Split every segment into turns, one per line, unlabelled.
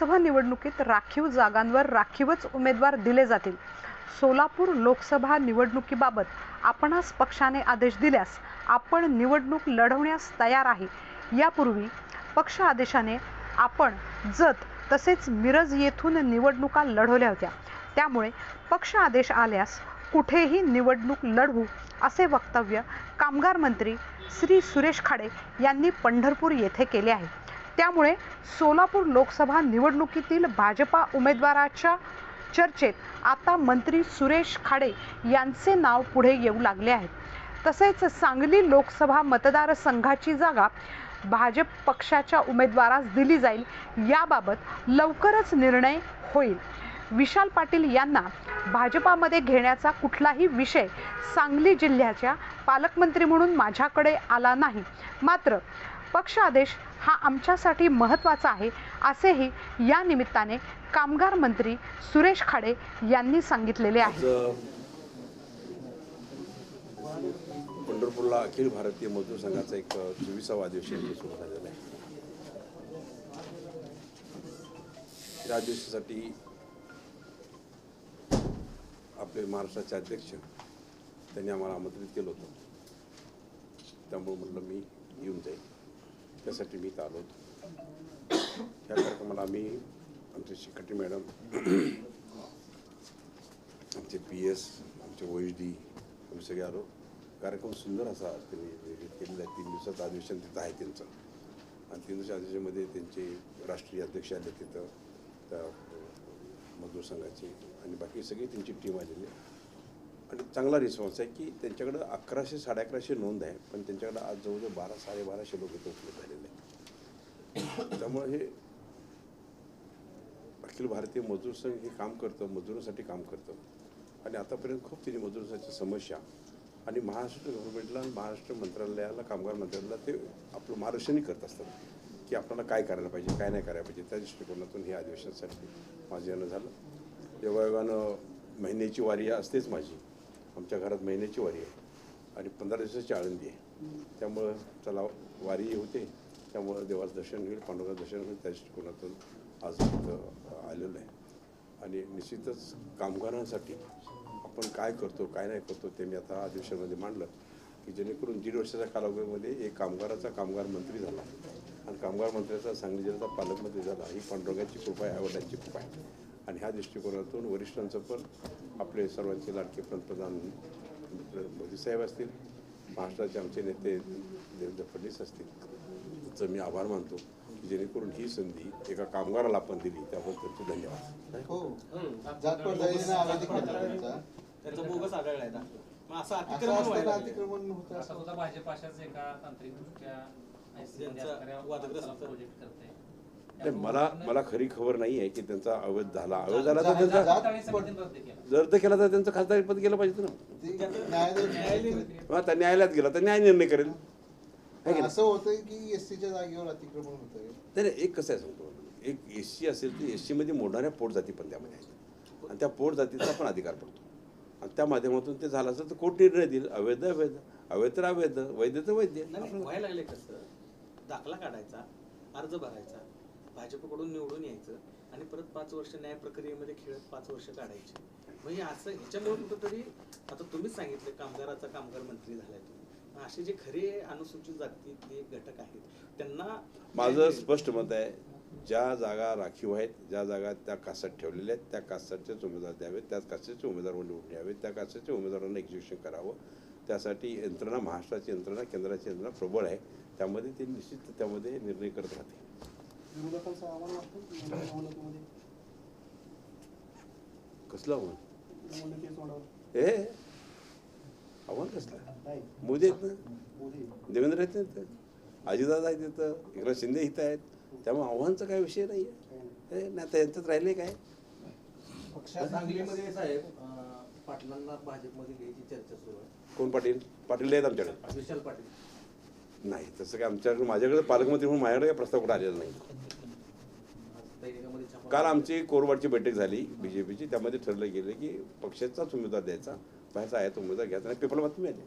लोकसभा निवडणुकीत राखीव जागांवर राखीवच उमेदवार दिले जातील. सोलापूर लोकसभा निवडणुकीबाबत आपणास पक्षाने आदेश दिल्यास आपण निवडणूक लढवण्यास तयार आहे. यापूर्वी पक्ष आदेशाने आपण जत तसेच मिरज येथून निवडणुका लढवल्या होत्या. त्यामुळे पक्ष आदेश आल्यास कुठेही निवडणूक लढवू असे वक्तव्य कामगार मंत्री श्री सुरेश खाडे यांनी पंढरपूर येथे केले आहे. त्यामुळे सोलापूर लोकसभा निवडणुकीतील भाजपा उमेदवाराच्या चर्चेत आता मंत्री सुरेश खाडे यांचे नाव पुढे येऊ लागले आहे. तसेच सांगली लोकसभा मतदारसंघाची जागा भाजप पक्षाच्या उमेदवारास दिली जाईल याबाबत लवकरच निर्णय होईल. विशाल पाटील यांना भाजपामध्ये घेण्याचा कुठलाही विषय सांगली जिल्ह्याच्या पालकमंत्री म्हणून माझ्याकडे आला नाही. मात्र पक्ष आदेश हा आमच्यासाठी महत्त्वाचा आहे असेही या निमित्ताने कामगार मंत्री सुरेश खाडे यांनी सांगितलेले आहे.
पंढरपूरला अखिल भारतीय मजदूर संघाचा एक चोवीसावा अधिवेशन सुरू झालेला आहे. त्या अधिवेशनासाठी आपले महाराष्ट्राचे अध्यक्ष त्यांनी आम्हाला आमंत्रित केलं होतं. त्यामुळे म्हटलं मी येऊन जाईल. त्यासाठी मी आलो होतो. कार्यक्रमाला आम्ही आमचे शिकटी मॅडम आमचे पी एस आमचे ओ एच डी आम्ही सगळे आलो. कार्यक्रम सुंदर असा त्यांनी केलेला आहे. तीन दिवसाचं अधिवेशन तिथं आहे त्यांचं. आणि तीन दिवसाच्या अधिवेशनामध्ये त्यांचे राष्ट्रीय अध्यक्ष आले तिथं. त्या मजदूर संघाचे आणि बाकी सगळी त्यांची टीम आलेली आहे आणि चांगला रिस्पॉन्स आहे की त्यांच्याकडं अकराशे साडे अकराशे नोंद आहे पण त्यांच्याकडं आज जवळजवळ बारा साडेबाराशे लोक इथं उपलब्ध झालेले आहेत. त्यामुळे हे अखिल भारतीय मजूर संघ हे काम करतं मजुरांसाठी काम करतं. आणि आतापर्यंत खूप त्यांनी मजुरांच्या समस्या आणि महाराष्ट्र गव्हर्नमेंटला आणि महाराष्ट्र मंत्रालयाला कामगार मंत्रालयाला ते आपलं मार्गदर्शनही करत असतात की आपल्याला काय करायला पाहिजे काय नाही करायला पाहिजे. त्या दृष्टिकोनातून हे अधिवेशनासाठी माझं येणं झालं. योगायोगानं महिन्याची वारी असतेच माझी. आमच्या घरात महिन्याची वारी आहे आणि पंधरा दिवसाची आळंदी आहे. त्यामुळं चला वारी होते. त्यामुळं देवाचं दर्शन होईल पांडुरंगाचं दर्शन होईल त्या दृष्टिकोनातून आज आलेलं आहे. आणि निश्चितच कामगारांसाठी आपण काय करतो काय नाही करतो ते मी आता अधिवेशनामध्ये मांडलं की जेणेकरून दीड वर्षाच्या कालावधीमध्ये एक कामगाराचा कामगार मंत्री झाला. आणि कामगार मंत्र्याचा सांगली जिल्ह्याचा पालकमंत्री झाला. ही पांडुरंगाची कृपा आहे आईवडिलांची कृपा आहे. आणि ह्या दृष्टिकोनातून वरिष्ठांचं पण आपले सर्वांचे लाडके पंतप्रधान मोदी साहेब असतील महाराष्ट्राचे आमचे नेते देवेंद्र फडणवीस असतील त्यांचं मी आभार मानतो की जेणेकरून ही संधी एका कामगाराला आपण दिली त्याबद्दल त्यांचे धन्यवाद.
हो. त्यांचा
बोगस मग असं अतिक्रमण
होतं.
एका तांत्रिकदृष्ट्या
वादग्रस्त
प्रोजेक्ट करते.
नाही, मला मला खरी खबर नाही आहे की त्यांचा अवैध झाला. अवैध झाला तर त्यांचा जर तर केला तर त्यांचं खासदारी पद गेलं पाहिजे ना. आता न्यायालयात गेला तर न्याय निर्णय करेल?
असं होतंय की एसटीच्या जागेवर अतिक्रमण होतंय.
नाही एक कसं आहे सांगतो एक एस सी असेल तर एस सीमध्ये मोडणाऱ्या पोट जाती पण त्यामध्ये आहेत. आणि त्या पोट जातीचा पण अधिकार पडतो. आणि त्या माध्यमातून ते झालं असेल तर कोर्ट निर्णय देईल. अवैध अवैध. अवैध तर अवैध वैध तर वैध.
व्हायला लागले कसं? दाखला काढायचा अर्ज भरायचा. भाजपकडून निवडून यायचं आणि परत पाच वर्ष न्याय प्रक्रियेमध्ये खेळत पाच वर्ष काढायची. म्हणजे असं ह्याच्यामुळे कुठंतरी आता तुम्हीच सांगितलं कामगाराचा कामगार मंत्री झालाय तुम्ही. असे जे खरे अनुसूचित जातीतले घटक आहेत त्यांना
माझं स्पष्ट मत आहे ज्या जागा राखीव आहेत ज्या जागा त्या कासात ठेवलेल्या आहेत त्या कासाटचेच उमेदवार द्यावेत त्याच कासाचे उमेदवार निवडून यावेत त्या कासाच्या उमेदवारांना एक्झिक्युशन करावं. त्यासाठी यंत्रणा महाराष्ट्राची यंत्रणा केंद्राची यंत्रणा प्रबळ आहे. त्यामध्ये ते निश्चित त्यामध्ये निर्णय करत राहते
विरोधकांचं आव्हान वाटतं? की निवडणुकीमध्ये
कसलं आव्हान? हे आव्हान कसलं?
नाही.
मोदी आहेत ना? देवेंद्र आहेत ना. अजितदादा आहेत तिथं एकनाथ शिंदे इथं आहेत? त्यामुळे आव्हानचा काय विषय नाही आहे नाही आता यांच्यात राहिले काय?
सांगलीमध्ये साहेब. पाटलांना भाजपमध्ये घ्यायची चर्चा सुरू आहे.
कोण पाटील? पाटील आहेत आमच्याकडे.
विशाल पाटील.
नाही तसं काय आमच्याकडे माझ्याकडे पालकमंत्री म्हणून माझ्याकडे काही प्रस्ताव कुठं आलेला नाही. काल आमची कोरवाडची बैठक झाली बीजेपीची त्यामध्ये ठरलं गेलं की पक्षाचाच उमेदवार द्यायचा बाहेरचा आहे तो उमेदवार घ्यायचा नाही पेपरला बातमी आली.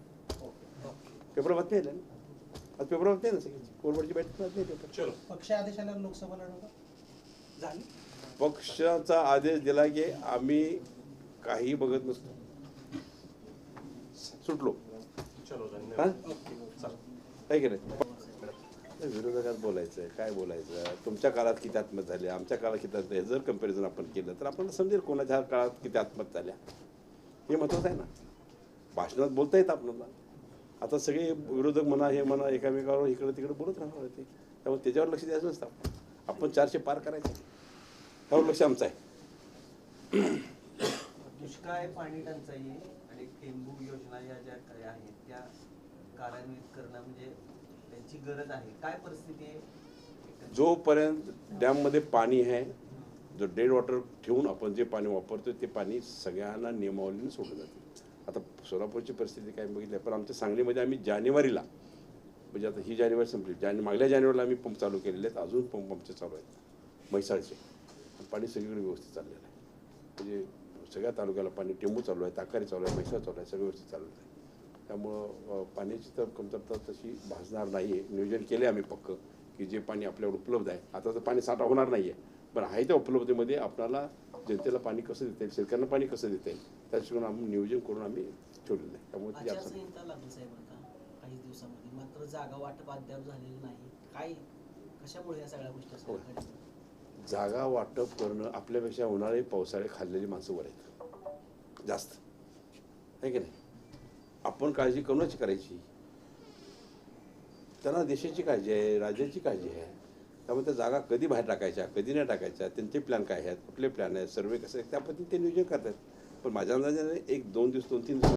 पेपरला बातमी आली ना? आज पेपरला बातमी आहे ना कोरवाडची बैठक पेपर
पक्ष लोकसभा
झाली?
पक्षाचा आदेश दिला की आम्ही काही बघत नसतो. सुटलो. हा? आहे की नाही विरोधकात बोलायचं आहे काय बोलायचं तुमच्या काळात किती आत्महत्या झाल्या आमच्या काळात किती आत्महत्या जर कंपॅरिझन आपण केलं तर आपण समजेल कोणाच्या काळात किती आत्महत्या झाल्या. हे महत्वाचं आहे ना. भाषणात बोलता येतं आपल्याला. आता सगळे विरोधक म्हणा हे म्हणा एकामेकावर इकडे तिकडे बोलत राहणार ते. त्यामुळे त्याच्यावर लक्ष द्यायचं नसतं आपण. चारशे पार करायचं. त्यावर लक्ष आमचं आहे.
दुष्काळ पाणी टंचाई आणि टेंबू योजना या ज्या काही आहेत त्या कार्यान्वित करणं म्हणजे त्यांची गरज आहे. काय परिस्थिती आहे?
जोपर्यंत डॅममध्ये पाणी आहे जो डेड वॉटर ठेवून आपण जे पाणी वापरतो ते पाणी सगळ्यांना नियमावलीने सोडलं जाते. आता सोलापूरची परिस्थिती काय बघितली आहे, पण आमच्या सांगलीमध्ये आम्ही जानेवारीला म्हणजे आता ही जानेवारी संपली. जाने मागल्या जानेवारीला आम्ही पंप चालू केलेले आहेत अजून पंप आमचे चालू आहेत म्हैसाळचे. पाणी सगळीकडे व्यवस्थित चाललेलं आहे. म्हणजे सगळ्या तालुक्याला पाणी टेंबू चालू आहे ताकारी चालू आहे म्हैसाळ चालू आहे सगळं व्यवस्थित चालू आहे. त्यामुळं पाण्याची तर कमतरता तशी भासणार नाही आहे नियोजन केले आम्ही पक्क की जे पाणी आपल्याकडे उपलब्ध आहे. आता तर पाणी साठा होणार नाही आहे पण आहे त्या उपलब्धतेमध्ये आपल्याला जनतेला पाणी कसं देता येईल शेतकऱ्यांना पाणी कसं देता येईल त्याच्याकडून आम्ही नियोजन करून आम्ही ठेवलेलं आहे. त्यामुळे
काही दिवसामध्ये. मात्र जागा वाटप अद्याप झालेलं नाही. काय कशामुळे या सगळ्या गोष्टी?
जागा वाटप करणं आपल्यापेक्षा उन्हाळे पावसाळे खाल्लेली माणसं वर आहेत. जास्त. आहे की नाही? आपण काळजी कोणाची करायची. त्यांना देशाची काळजी आहे राज्याची काळजी आहे. त्यामुळे त्या जागा कधी बाहेर टाकायच्या कधी नाही टाकायच्या त्यांचे प्लॅन काय आहेत कुठले प्लॅन आहेत सर्वे कसे आहेत त्या पद्धतीने ते नियोजन करतात. पण माझ्या अंदाजाने एक दोन दिवस दोन तीन दिवस